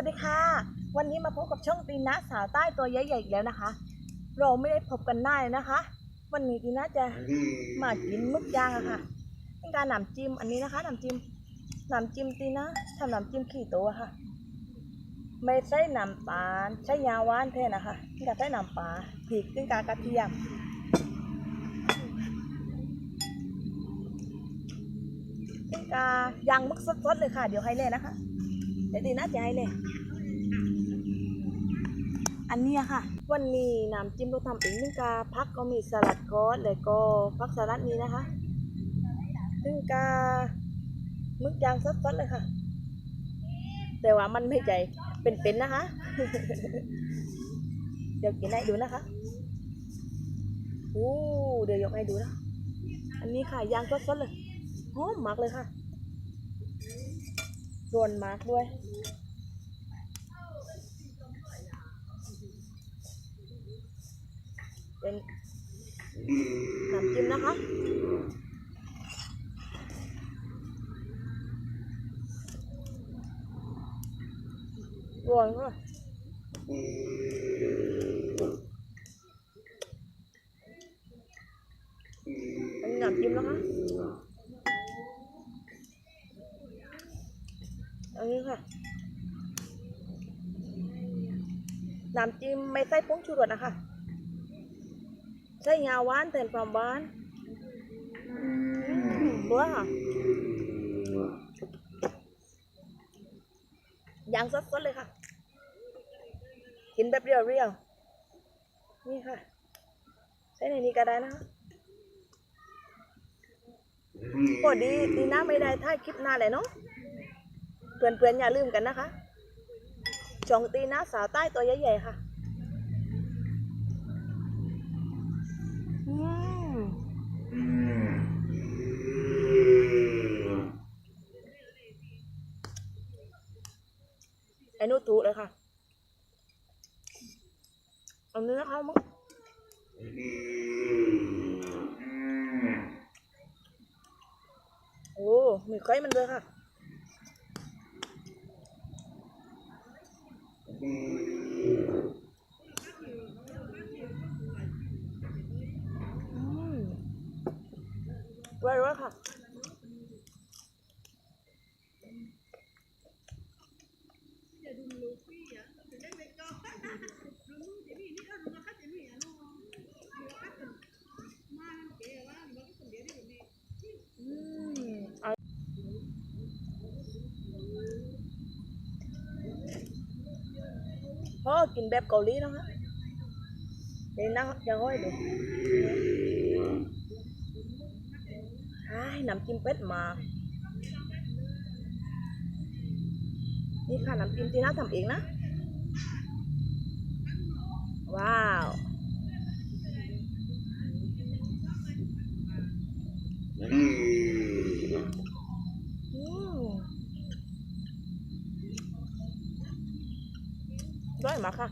วัสดีค่ะ วันนี้มาพบกับช่องตีนะสาวใต้ตัวใหญ่ๆอีกแล้วนะคะ เราไม่ได้พบกันนานเลยนะคะ วันนี้ตีนะจะมากินมึกย่างอะค่ะเป็นการหนำจิ้มอันนี้นะคะหนำจิ้มหนำจิ้มตีนะทำหนำจิ้มขี้ตัวค่ะ ไม่ใช่น้ำตาลใช้ยาหวานแท้นะคะนี่ก็ใช้น้ำปลาพริกซึ่งกากระเทียมซึ่งกาย่างมึกสดๆเลยค่ะ เดี๋ยวให้เลยนะคะเดี๋ยวตีน่าจะให้เลย อันนี้ค่ะ วันนี้น้ำจิ้มเราทำเองนึ่งกาพักก็มีสลัดคอสแล้วก็พักสลัดนี้นะคะนึ่งกามึกยางสดๆเลยค่ะ แต่ว่ามันไม่ใจเป็นๆนะคะ เดี๋ยวกินให้ดูนะคะโอ้เดี๋ยวยกให้ดูนะ อันนี้ค่ะยางสดๆเลยหอมมากเลยค่ะรวนมากด้วย เป็นน้ำจิ้มนะคะรวนค่ะอันนี้น้ำจิ้มนะคะอันนี้ค่ะน้ำจิ้มไม่ใส่ผงชูรสนะคะ ใส่ยาหวานแทนความหวานอืมเบื่อค่ะย่างสดๆเลยค่ะ กินแบบเรียวๆนี่ค่ะใส่ในนี้ก็ได้นะคะพอดีดีนะไม่ได้ถ่ายคลิปหน้าเลยเนาะ เพื่อนๆอย่าลืมกันนะคะช่องตีนะสาวใต้ตัวใหญ่ๆค่ะ ไอ้นู่ถูเลยค่ะเอาเนื้อเข้ามั้งโอ้มีไข่มันเลยค่ะอืมไว้ไว้ค่ะ อืมเอา พ่อกินแบบเกาหลีนะคะเดี๋ยวนั่งจะห้อยดูไอ้น้ำจิ้มเป็ดมา นี่ค่ะน้ำจิ้มที่น้าทำเองนะ ว้าวอืมด้อยมากค่ะ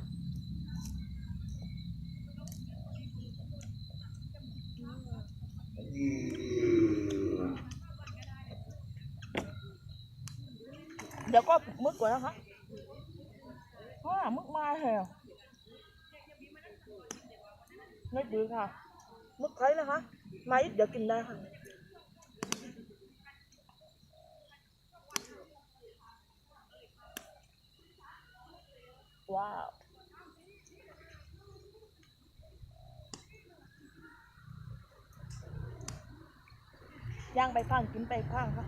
เดี๋ย วก็มึกก่อนนะคะมึกมาเหรอไม่ดีค่ะมึกไข่นะคะมาอีกเดี๋ยวกินได้ค่ะว้าวย่างไปข้างกินไปข้างค่ะ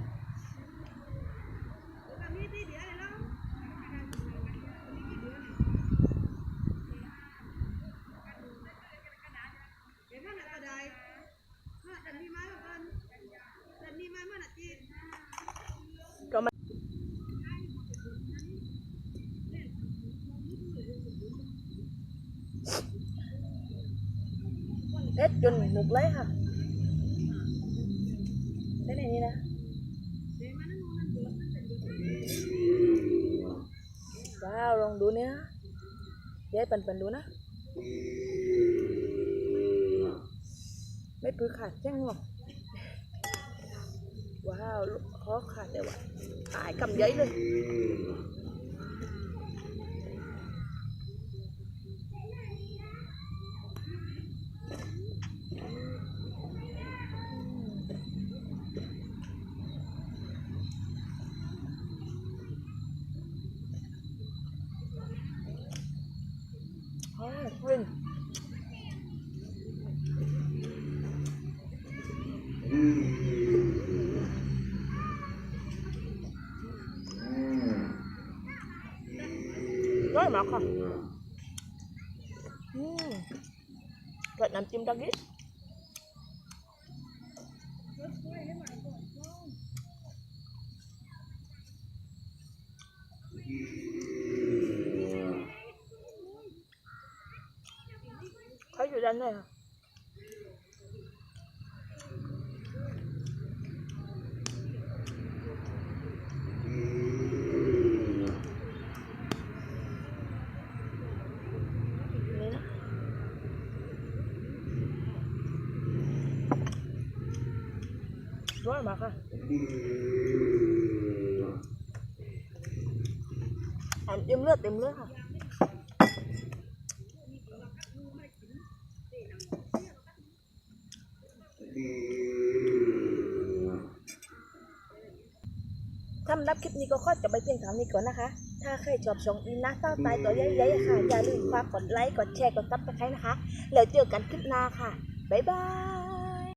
เผ็ดจนหมุกเลยค่ะได้ไหนนี่นะว้าวลองดูเนี่ยเยวให้ปันๆดูนะ ไม่ปื้อขาดแจ้งหรอกว้าวขอขาดเลยว่ะหายคำใหญ่เลย Đói mặt hả? Gạch làm chim đăng ít, Thấy gì đánh này hả? ร้อยมาค่ะอันเต็มเลือดเต็มเลือดค่ะสำหรับคลิปนี้ก็ขอจะไปเพียงเท่านี้ก่อนนะคะ ถ้าใครชอบชมอีนะเต้าตายตัวใหญ่ๆค่ะ อย่าลืมฝากกดไลค์ กดแชร์ กดซับสไครต์นะคะ แล้วเจอกันคลิปหน้าค่ะ บ๊ายบาย